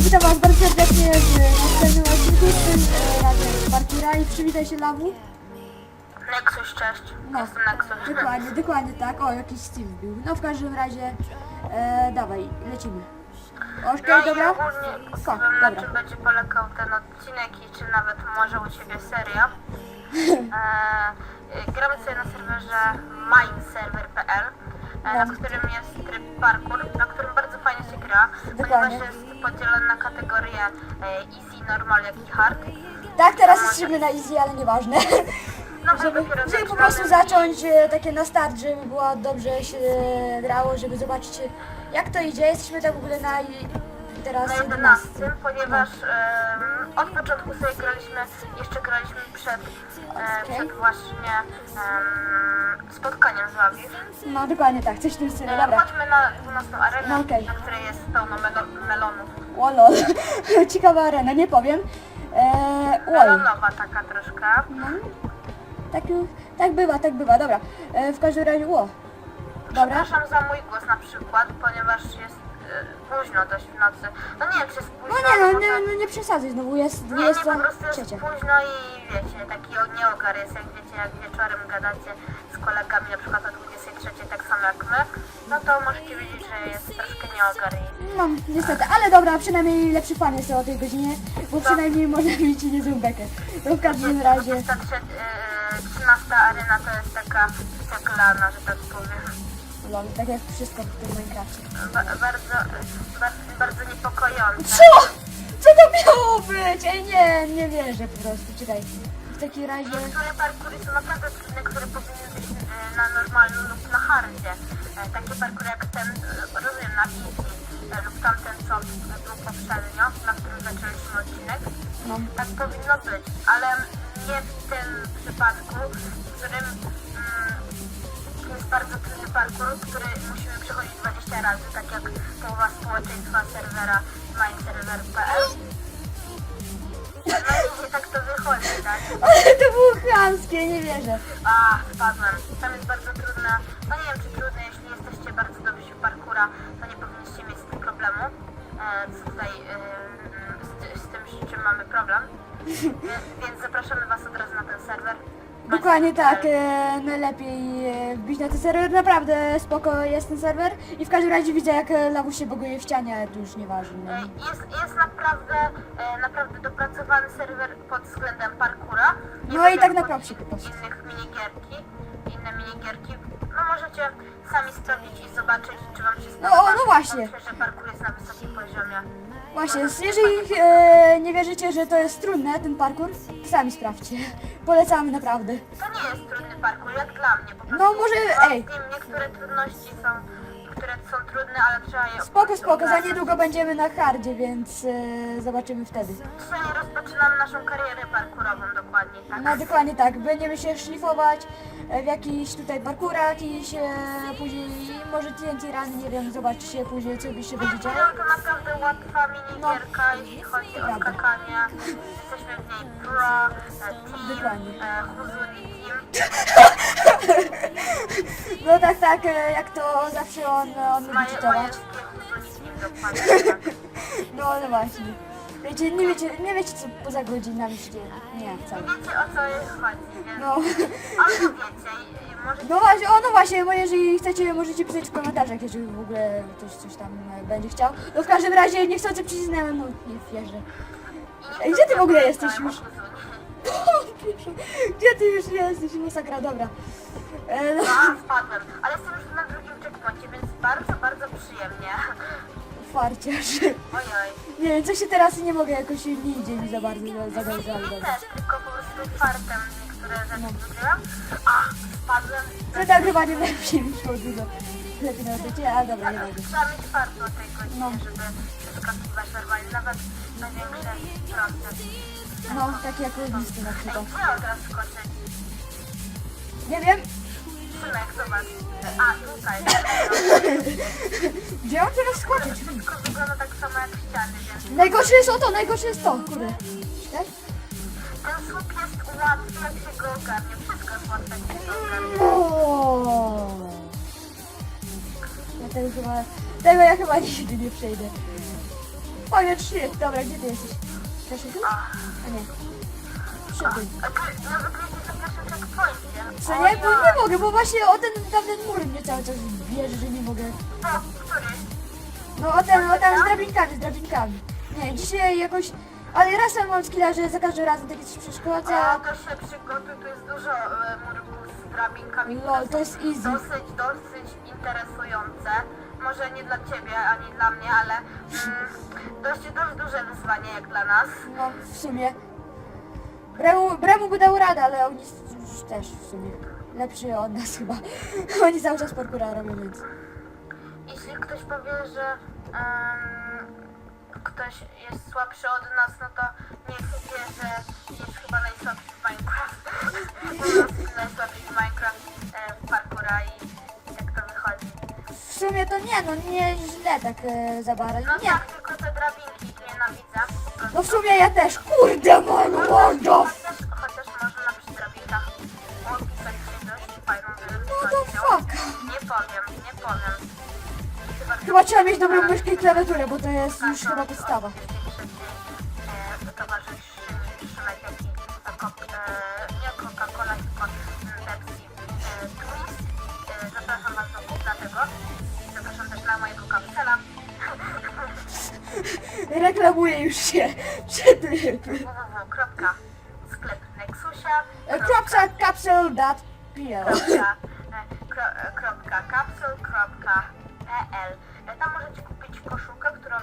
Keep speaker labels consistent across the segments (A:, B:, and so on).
A: witam was bardzo serdecznie w następnym odcinku z tym e, razem Parkura i przywitaj się Lawu.
B: Nexus, cześć.
A: No,
B: Jestem Nexus.
A: dokładnie, dokładnie tak. O, jakiś Steve był. No w każdym razie, e, dawaj, lecimy. Okej,
B: No i
A: dobra?
B: ogólnie
A: O,
B: powiem na
A: dobra.
B: czym będzie polegał ten odcinek i czy nawet może u Ciebie seria. E, e, gramy sobie na serwerze mineserver.pl e, na którym jest tryb parkour, na którym bardzo ponieważ
A: Dokładnie.
B: jest podzielony na kategorie e, easy, normal, jak i hard.
A: Tak, teraz jesteśmy na easy, ale nieważne.
B: No bo
A: Żeby,
B: dopiero
A: żeby po
B: zaczynamy.
A: prostu zacząć e, takie na start, żeby było dobrze się grało, żeby zobaczyć e, jak to idzie. Jesteśmy tak w ogóle na i- teraz
B: na
A: 11.
B: 11, ponieważ em, od początku sobie graliśmy, jeszcze graliśmy przed, e, przed właśnie em, spotkaniem z wami.
A: No dokładnie tak, coś w tym stylu,
B: E,
A: dobra.
B: chodźmy na 12 arenę,
A: No, okej.
B: na której jest pełno melo, melonów.
A: O lol, ciekawa arena, nie powiem. Eee, oj.
B: Melonowa taka troszkę.
A: No, tak, tak bywa, tak bywa, dobra. E, w każdym razie, o. Dobra.
B: Przepraszam za mój głos na przykład, ponieważ jest późno dość w nocy. No nie jest
A: No
B: późno.
A: nie, no nie, no nie przesadzaj, znowu jest
B: Nie, nie, po prostu jest
A: 23.
B: późno i wiecie, taki o- nieogar jest, jak wiecie, jak wieczorem gadacie z kolegami na przykład o 23, tak samo jak my, no to możecie wiedzieć, że jest troszkę nieogar i
A: No, niestety, ale dobra, przynajmniej lepszy fan jest o tej godzinie, bo przynajmniej może mieć niezłą bekę. No w każdym razie,
B: 23, yy, 13 arena to jest taka przeklana, że tak powiem.
A: Lol, tak jak wszystko w tym Minecrafcie.
B: Ba bardzo, bardzo, bardzo niepokojące.
A: Co? Co to miało być? Ej, nie, nie wierzę po prostu, czekaj. W takim razie,
B: Niektóre parkury są naprawdę trudne, które powinny być e, na normalnym lub na hardzie. E, Takie parkury jak ten, e, rozumiem, na e, lub tamten, co był poprzednio, na którym zaczęliśmy odcinek.
A: no,
B: Tak powinno być, ale nie w tym przypadku, w którym parkour, który musimy przechodzić 20 razy, tak jak połowa społeczeństwa serwera mineserver.pl. No i tak to wychodzi, tak?
A: ale to było chamskie, nie wierzę.
B: A, spadłem. Tam jest bardzo trudne. No nie wiem, czy trudne, jeśli jesteście bardzo dobrzy w parkura, to nie powinniście mieć z tym problemu. E, co tutaj e, z, z tym, z czym mamy problem. Więc, więc zapraszamy Was od razu na ten serwer.
A: Dokładnie tak, e, najlepiej e, wbić na ten serwer, naprawdę spoko jest ten serwer i w każdym razie widzę jak e, Lawus się boguje w ścianie, ale to już nieważne.
B: E, Jest, jest naprawdę, e, naprawdę dopracowany serwer pod względem parkura. Nie
A: No i tak na
B: pod
A: propsie po prostu.
B: Innych minigierki, inne minigierki. No możecie sami sprawdzić i zobaczyć, czy Wam się
A: No,
B: spodoba.
A: no właśnie.
B: Myślę, że parkour jest na wysokim poziomie.
A: Właśnie, jeżeli e, nie wierzycie, że to jest trudne, ten parkour, to sami sprawdźcie. Polecamy naprawdę.
B: To nie jest trudny parkour, jak dla mnie. Po prostu
A: No, może- ej.
B: z nim niektóre trudności są, które są trudne, ale trzeba je
A: Spoko, spoko, za niedługo będziemy na hardzie, więc e, zobaczymy wtedy.
B: Dzisiaj rozpoczynamy naszą karierę parkurową dokładnie, tak?
A: No dokładnie tak, będziemy się szlifować e, w jakichś tutaj parkurach, jakiś e, później może TNT Run, nie wiem, zobaczycie później co byście będzie działo.
B: No to naprawdę łatwa minigierka, jeśli chodzi o
A: Prawda.
B: skakanie. Jesteśmy w niej pro, e, team,
A: Dokładnie.
B: e, Huzuni team,
A: No tak, tak, e, jak to zawsze on, on lubi czytować. No, no właśnie. Wiecie, nie wiecie, nie wiecie co poza godzinami się dzieje. Nie, wcale.
B: Wiecie o co chodzi, więc...
A: No.
B: Albo wiecie, i, i może
A: No właśnie, o no właśnie, bo jeżeli chcecie, możecie pisać w komentarzach, jeżeli w ogóle ktoś coś tam e, będzie chciał. No w każdym razie niechcący przycisnąłem, no nie wierzę. Ej, gdzie ty w ogóle jesteś już? Gdzie ty już jesteś? Masakra, dobra. E, no,
B: A, spadłem, ale jestem już na drugim checkpoincie, więc bardzo, bardzo przyjemnie.
A: farciarz.
B: Ojoj.
A: Nie wiem, co się teraz nie mogę, jakoś nie idzie mi za bardzo za, za, za.
B: też, tylko po prostu fartem niektóre rzeczy wygryłam. A, spadłem.
A: To tak chyba nie lepiej mi szło dużo. Lepiej na życie, ale dobra, nie mogę.
B: Trzeba mieć fart o tej godzinie,
A: No.
B: żeby przeskakiwać normalnie, nawet największe prosty.
A: No, takie jak listy na
B: Ej,
A: przykład.
B: gdzie ja teraz skoczyć?
A: Nie wiem,
B: Szymek, zobacz. A, tutaj.
A: gdzie on teraz skoczyć?
B: Wszystko wygląda tak samo jak ściany, więc
A: Najgorsze jest o to, najgorsze jest to, kurde. Tak?
B: ten słup jest łatwy, jak się go ogarnie. Wszystko jest łatwe, jak się go ogarnie.
A: O! Ja tego chyba, tego ja chyba nigdy nie przejdę. Shit. Dobra, gdzie ty jesteś? Proszę tu? A nie. Przybył.
B: A ty nawet nie checkpointie.
A: Co nie? Bo nie mogę, bo właśnie o ten tamten mur mnie cały czas bierze, że nie mogę.
B: Który?
A: No o ten, o tam z drabinkami, z drabinkami. Nie, dzisiaj jakoś... Ale raz mam skilla, że za każdym razem takie coś przeszkodza.
B: A to się przygotuj, tu jest dużo e, murków z drabinkami. które
A: Lol, to jest
B: są
A: easy.
B: Dosyć, dosyć interesujące. Może nie dla ciebie, ani dla mnie, ale mm, dość, dość duże wyzwanie jak dla nas.
A: No, w sumie. Bremu, Bremu by dał radę, ale oni już też w sumie. Lepszy od nas chyba. Oni cały czas parkura robią, więc...
B: Jeśli ktoś powie, że em, ktoś jest słabszy od nas, no to niech wie, że jest chyba najsłabszy w Minecraft. Prostu najsłabszy w Minecraft e, w parkura i, tak to wychodzi.
A: W sumie to nie, no nie źle tak e, za bardzo.
B: No
A: Nie.
B: tak, tylko te drabinki nienawidzę.
A: No w sumie ja też. Kurde, mam mordo!
B: Chociaż, chociaż można przy drabinkach opisać się dość fajną wielkością.
A: fuck?
B: Nie powiem, nie powiem. Chyba,
A: trzeba mieć dobrą myszkę i klawiaturę, bo to jest już chyba podstawa. Reklamuję już się przed tym.
B: www.sklepnexusia.pl
A: Kropsa.capsule.pl
B: capsule.pl E, Tam możecie kupić koszulkę, którą e,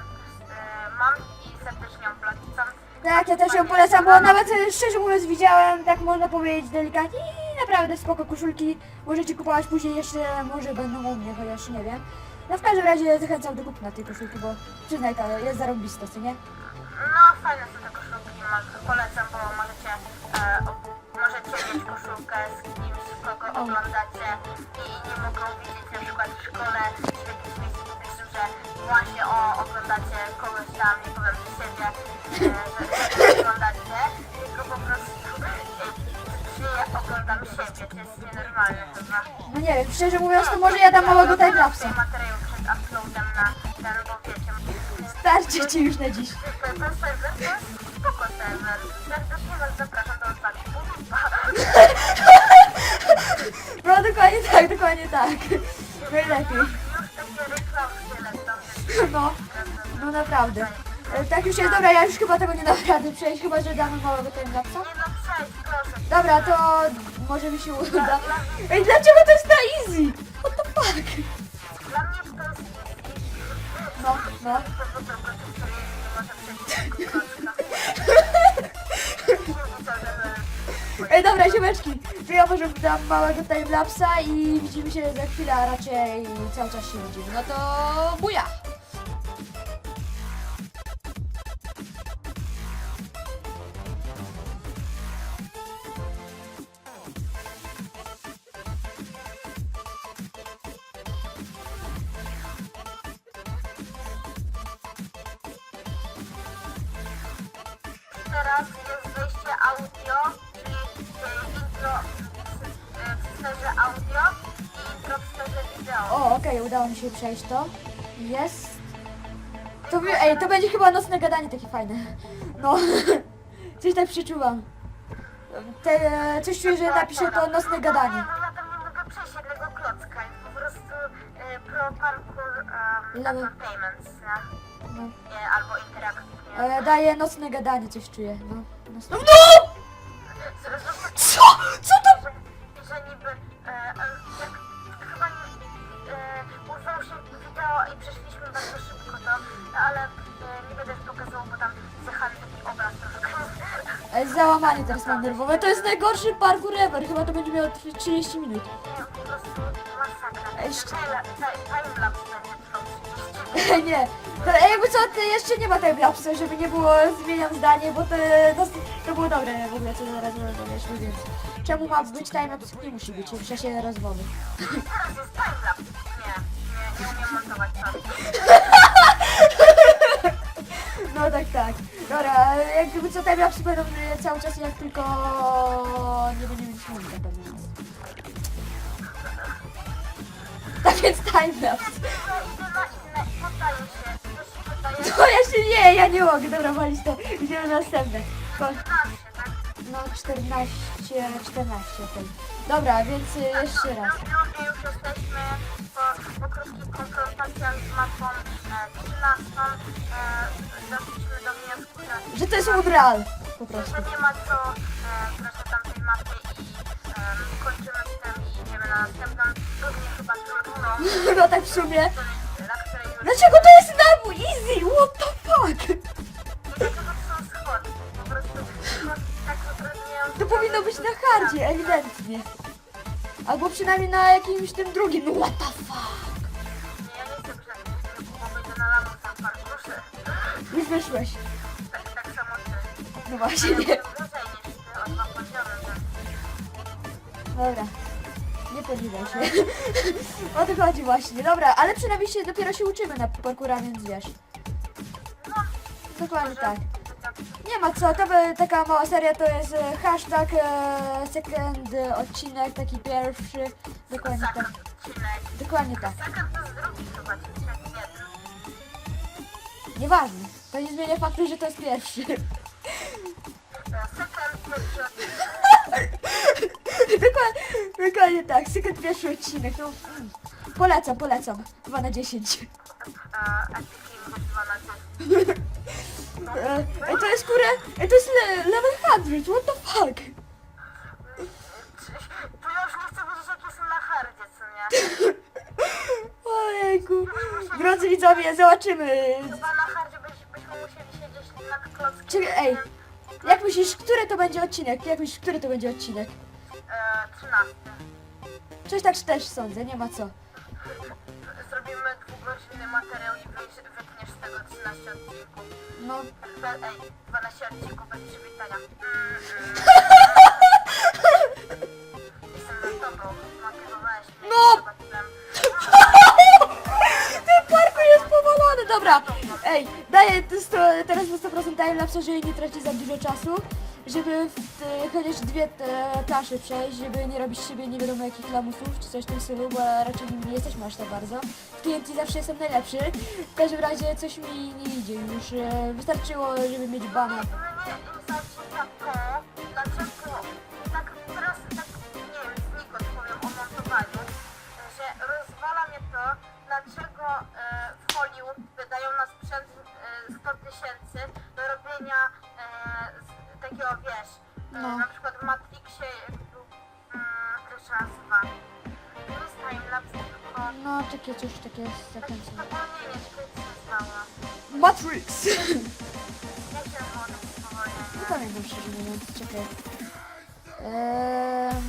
B: mam i serdecznie ją polecam.
A: Tak, ja też ją polecam, bo nawet e, szczerze mówiąc widziałem, tak można powiedzieć delikatnie i naprawdę spoko koszulki. Możecie kupować później jeszcze, może będą u mnie, chociaż nie wiem. No w każdym razie zachęcam do kupna tej koszulki, bo przyznaj, ta jest zarąbista, co nie?
B: No fajne są te koszulki, polecam, bo możecie, e, możecie mieć koszulkę z kimś, kogo oglądacie i nie mogą widzieć na przykład w szkole czy w jakimś miejscu publicznym, że właśnie o, oglądacie kogoś tam, nie powiem siebie, e, że, że oglądacie, tylko po prostu e, oglądam siebie, to jest nienormalne chyba.
A: No nie wiem, szczerze mówiąc to może ja dam małego
B: materiał
A: Starczy ci już na dziś.
B: ten spoko.
A: No dokładnie tak, dokładnie tak. Najlepiej.
B: Więc
A: No, no naprawdę. E, Tak już jest, dobra, ja już chyba tego nie dam rady przejść, chyba że damy małego
B: nie no przejdź, proszę.
A: Dobra, to może mi się uda. Ej, dlaczego to jest na easy? What the fuck? Ja może dam małego timelapsa i widzimy się za chwilę, a raczej cały czas się widzimy. No to buja! Się przejść to. Jest. To, by- ej, to będzie chyba nocne gadanie takie fajne. No, coś tak przeczuwam. Te, coś czuję, że napiszę to nocne gadanie.
B: Nie, no nie mogę przejść jednego klocka. Jest po prostu e, pro parkour um,
A: Level.
B: entertainment, nie?
A: No.
B: Nie, albo interaktywnie.
A: Ale daje nocne gadanie, coś czuję. No, nocne... no! Co? Co załamanie teraz mam nerwowe. To jest najgorszy parkour ever. Chyba to będzie miało tr- 30 minut. Jeszcze-
B: Time- Timelapse będzie trwał 30 minut.
A: Ej, nie. To jakby co, to jeszcze nie ma timelapsa, żeby nie było, zmieniam zdanie, bo to, to, to było dobre w ogóle, co zaraz rozmawialiśmy, więc czemu ma być timelapse? Nie musi być, w czasie rozmowy.
B: Teraz jest timelapse. Nie, nie, nie umiem montować.
A: No tak, tak. Dobra, jakby co timelapse będą e, cały czas, jak tylko nie będziemy mieć muzyki na pewno. Tak więc timelapse.
B: Się. Się.
A: No ja się nie, ja nie mogę, dobra, walić to. Idziemy na następne. Ko-
B: 15, tak?
A: No 14, 14 ten. Dobra, więc y, jeszcze raz.
B: Drugi drugi już jesteśmy po, po krótkich konfrontacjach z mapą e, 13. E, doszliśmy do wniosku, że
A: Że to jest Unreal. Po prostu.
B: że nie ma co e, tamtej mapie i e, kończymy z tym i idziemy na następną, równie chyba trudną,
A: No tak w sumie.
B: na której już
A: Dlaczego to jest na easy? What the powinno być na hardzie, ewidentnie. Albo przynajmniej na jakimś tym drugim. No what the fuck?
B: Nie, nie.
A: Już wyszłeś.
B: Tak, samo ty.
A: No właśnie.
B: Więc...
A: Dobra. Nie podziwiaj się. o to chodzi właśnie. Dobra, ale przynajmniej się dopiero się uczymy na parkura, więc wiesz. Dokładnie tak. Nie ma co, to by taka mała seria to jest e, hashtag e, second e, odcinek, taki pierwszy. Dokładnie tak. Dokładnie tak. Nieważne. To nie zmienia faktu, że to jest pierwszy. Dokładnie, dokładnie tak. Second pierwszy odcinek. No, mm. Polecam, polecam. 2 na 10.
B: E, Epic Games 12.
A: E, Ej, to jest kurę. Ej, to jest le level 100. What the fuck?
B: To ja już nie chcę wiedzieć, jakie są na hardzie, co nie?
A: Ojejku. Drodzy widzowie, zobaczymy.
B: Chyba na hardzie byś, byśmy musieli siedzieć klockiem.
A: Czekaj, ej. Jak myślisz, który to będzie odcinek? Jak myślisz, który to będzie odcinek?
B: E, 13.
A: Coś tak też sądzę, nie ma co.
B: Zrobimy dwugodzinny materiał i wytniesz z tego 13 odcinków.
A: No.
B: Ej, 12 odcinków bez przywitania. Mm, mm. Jestem za tobą, zmotywowałeś mnie.
A: No! Ten parkour jest powalony, dobra. Ej, daję to sto, teraz na 100% timelapse, żeby nie tracić za dużo czasu. Żeby te, chociaż dwie te plansze przejść, żeby nie robić siebie nie wiadomo jakich lamusów czy coś w tym stylu, bo raczej nie jesteśmy aż tak bardzo. W TNT zawsze jestem najlepszy. W każdym razie coś mi nie idzie już. E, Wystarczyło, żeby mieć bana.
B: Dlaczego wiesz, e,
A: No.
B: na przykład w Matrixie, jak był, mm, to się nazywa, nie jest timelapse, tylko
A: No, takie coś, takie
B: takie
A: zakręcone.
B: spowolnienie, czy to jak się nazywało?
A: Matrix!
B: Jak się nazywało takie spowolnienie?
A: Nie pamiętam szczerze mówiąc, czekaj. Ehm,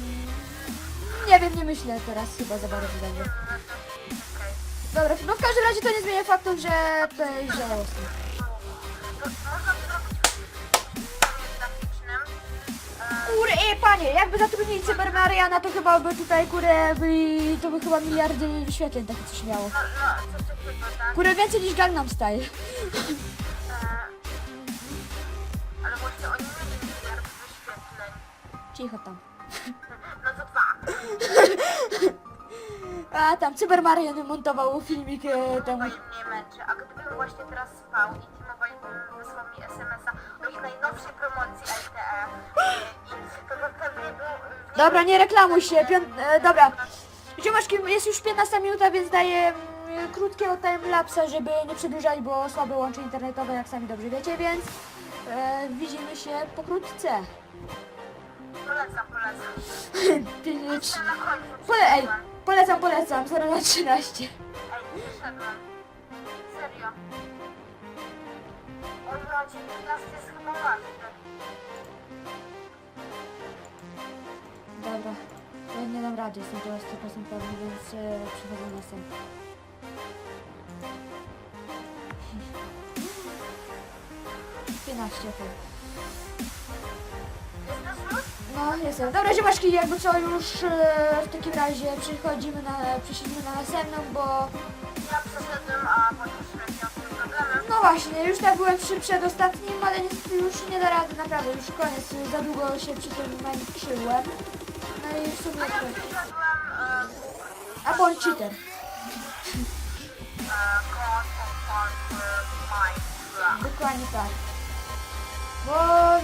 A: nie wiem, nie myślę teraz chyba za bardzo dobrze. Dobra, no w każdym razie to nie zmienia faktu, że to jest żałosne.
B: E,
A: Kurde, ej panie, jakby zatrudnili Cyber Mariana, to chyba by tutaj, kurde, byli, to by chyba miliardy wyświetleń takie coś miało.
B: no, no, tak?
A: Kurde, więcej niż Gangnam Style.
B: E, ale właśnie oni mieli miliard wyświetleń.
A: Cicho tam.
B: No to dwa.
A: A tam Cyber Marian montował filmik e, temu.
B: T-Mobile mnie męczy. A gdybym właśnie teraz spał i T-Mobile wysłał mi SMS-a o ich najnowszej promocji
A: Dobra, nie reklamuj się, pią- e, dobra. Ziomaszki, jest już 15 minuta, więc daję mm, krótkiego timelapsa, żeby nie przedłużać, bo słabe łącze internetowe, jak sami dobrze wiecie, więc e, widzimy się pokrótce.
B: Polecam, polecam.
A: Pięć-
B: na końcu
A: Pole, ej,
B: przyszedłem.
A: polecam, polecam, 0 na 13.
B: Ej, przyszedłem. Serio. O ludzie, 15 jest chyba.
A: Dobra, ja nie dam rady, jestem teraz 100% pewny, więc e, przechodzę na następny. Piętnaście, okej. No, jestem. Dobra, ziomaszki, jakby co, już e, w takim razie przechodzimy na, przechodzimy na następną, bo
B: Ja przeszedłem, a potem
A: właśnie, już tak byłem przy przedostatnim, ale niestety już nie da rady, naprawdę, już koniec, za długo się przy tym męczyłem. No i w sumie
B: Ja e,
A: A bądź cheater.
B: e. Bla.
A: Dokładnie tak. Bo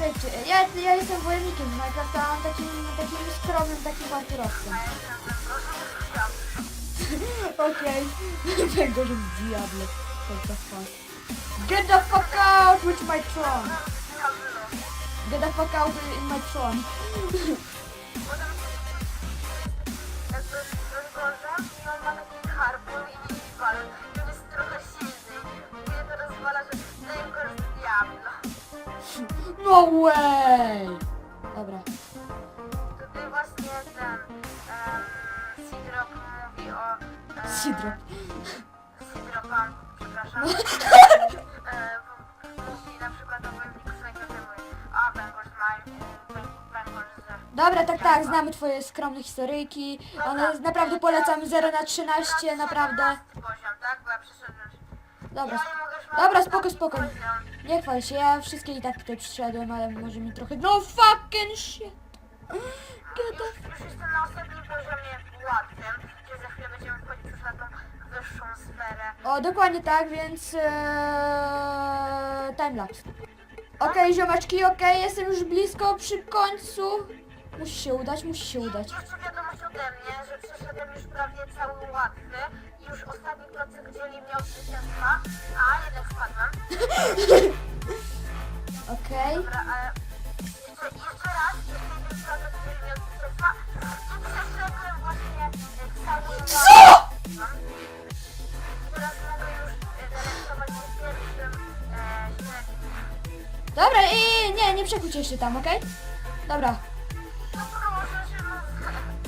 A: wiecie, ja, ja jestem wojownikiem z Minecrafta, a takim, takim skromnym, takim.
B: A diabłem.
A: Okej. Tego, że z Diablo. What the fuck. Get the fuck out with my tron. Get the fuck out in my tron. No way! Dobra.
B: Tutaj właśnie ten um, Sidrop mówi o...
A: Sidro.
B: Sidropa, przepraszam.
A: Dobra, tak, tak, znamy twoje skromne historyjki. One naprawdę polecam 0 na 13, naprawdę.
B: 17 poziom? Bo ja przeszedłem...
A: Dobra, dobra, spoko, spoko. Nie chwal się, ja wszystkie i tak tutaj przyszedłem, ale może mi trochę... No fucking shit! Get the...
B: Już, już jestem na ostatnim poziomie łatwym, gdzie za chwilę będziemy wchodzić już na tą wyższą sferę.
A: O, dokładnie tak, więc... Ee, timelapse. Okej, ziomeczki, okej, jestem już blisko przy końcu. Musi się udać, musi się udać.
B: Jeszcze wiadomość ode mnie, że przeszedłem już prawie cały łatwy i już ostatni klocek dzieli mnie od zwycięstwa, a jednak spadłem.
A: Okej.
B: Dobra, ale jeszcze, jeszcze raz, jeszcze jeden klocek dzieli mnie od zwycięstwa i przeszedłem właśnie e, cały
A: Co?!
B: Teraz mogę już e, zarejestrować się pierwszym e.
A: Dobra, i nie, nie przekróć jeszcze tam, okej? Dobra,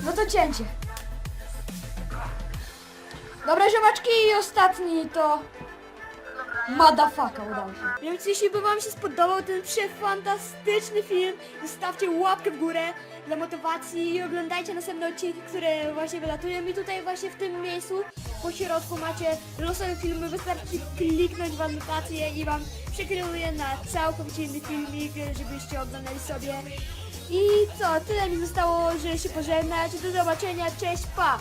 B: no...
A: to cięcie. Dobra, ziomeczki, i ostatni to... Motherfucker udało się. Więc jeśli by wam się spodobał ten przefantastyczny film, zostawcie łapkę w górę dla motywacji i oglądajcie następne odcinki, które właśnie wylatują i tutaj właśnie w tym miejscu po środku macie losowe filmy, wystarczy kliknąć w anotację i wam przekieruje na całkowicie inny filmik, żebyście oglądali sobie. I co, tyle mi zostało, że się pożegnać. Do zobaczenia, cześć, pa!